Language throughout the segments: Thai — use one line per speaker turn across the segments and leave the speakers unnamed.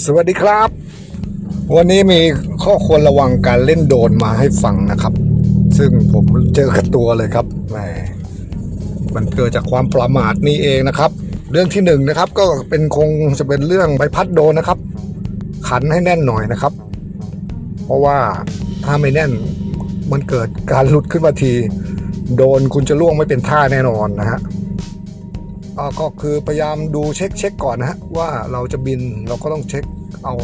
สวัสดีครับ วันนี้มีข้อควรระวังการเล่นโดนมาให้ฟังนะครับ ซึ่งผมเจอกับตัวเลยครับแหมมันเกิดจากความประมาทนี่เองนะครับ เรื่องที่หนึ่งนะครับ ก็เป็นคงจะเป็นเรื่องใบพัดโดนนะครับ ขันให้แน่นหน่อยนะครับ เพราะว่าถ้าไม่แน่นมันเกิดการหลุดขึ้นมาที โดนคุณจะล่วงไม่เป็นท่าแน่นอนนะฮะ ก็คือพยายามดูเช็คเช็คก่อนนะฮะว่าเราจะบินเราก็ต้องเช็คเอา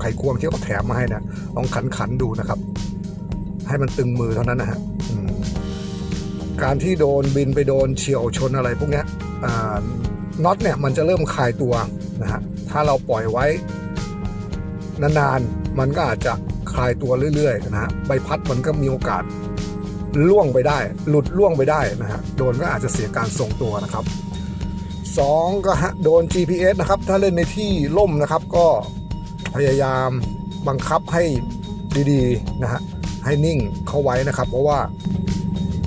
ไขควงที่เขาแถมมาให้นะลองขันขันดูนะครับ ให้มันตึงมือเท่านั้นนะฮะการที่โดนบินไปโดนเฉียวชนอะไรพวกนี้น็อตเนี่ยมันจะเริ่มคลายตัวนะฮะถ้าเราปล่อยไว้นานๆมันก็อาจจะคลายตัวเรื่อยๆนะฮะใบพัดมันก็มีโอกาสล่วงไปได้ หลุดล่วงไปได้นะฮะโดนก็อาจจะเสียการทรงตัวนะครับ สองก็โดน GPS นะครับ ถ้าเล่นในที่ล่มนะครับ ก็พยายามบังคับให้ดีๆนะฮะให้นิ่งเข้าไว้นะครับ เพราะว่า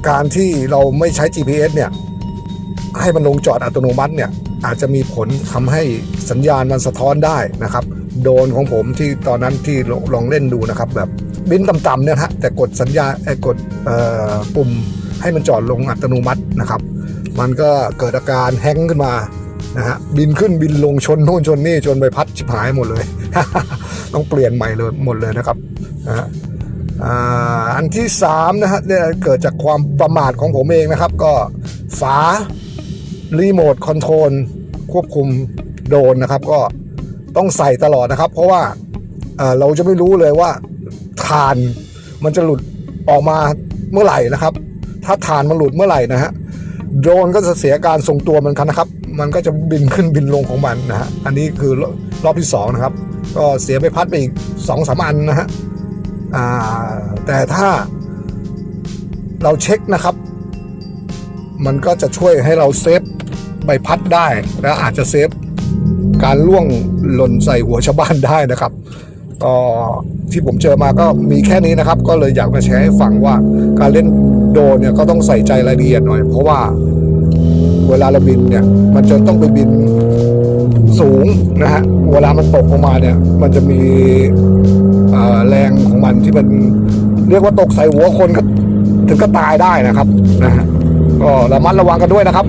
การที่เราไม่ใช้ GPS เนี่ย ให้มันลงจอดอัตโนมัติเนี่ย อาจจะมีผลทำให้สัญญาณมันสะท้อนได้นะครับ โดนของผมที่ตอนนั้นที่ลองเล่นดูนะครับ แบบบินต่ำๆเนี่ยฮะแต่กดสัญญาไอ้กดปุ่มให้มันจอดลงอัตโนมัตินะครับ มันก็เกิดอาการแฮงขึ้นมานะฮะบินขึ้นบินลงชนโน่นชนนี่จนใบพัดชิบหายหมดเลย ต้องเปลี่ยนใหม่เลยหมดเลยนะครับนะฮะอันที่สามนะฮะเนี่ยเกิดจากความประมาทของผมเองนะครับ ก็ฝารีโมทคอนโทรลควบคุมโดรนนะครับ ก็ต้องใส่ตลอดนะครับ เพราะว่าเอ่อเราจะไม่รู้เลยว่าฐานมันจะหลุดออกมาเมื่อไหร่นะครับ ถ้าฐานมันหลุดเมื่อไหร่นะฮะ โดรนก็จะเสียการทรงตัวเหมือนกันนะครับ มันก็จะบินขึ้นบินลงของมันนะฮะ อันนี้คือรอบที่สองนะครับ ก็เสียไปพัดไปอีกสองสามอันนะฮะแต่ถ้าเราเช็คนะครับ มันก็จะช่วยให้เราเซฟใบพัดได้ และอาจจะเซฟการล่วงหล่นใส่หัวชาวบ้านได้นะครับ ก็ที่ผมเจอมาก็มีแค่นี้นะครับ ก็เลยอยากมาแชร์ให้ฟังว่า การเล่นโดนเนี่ยก็ต้องใส่ใจรายละเอียดหน่อย เพราะว่าเวลาเราบินเนี่ย มันจะต้องไปบินสูงนะฮะเวลามันตกลงมาเนี่ย มันจะมีแรงของมันที่มันเรียกว่าตกใส่หัวคนก็ถึงก็ตายได้นะครับนะฮะก็ระมัดระวังกันด้วยนะครับ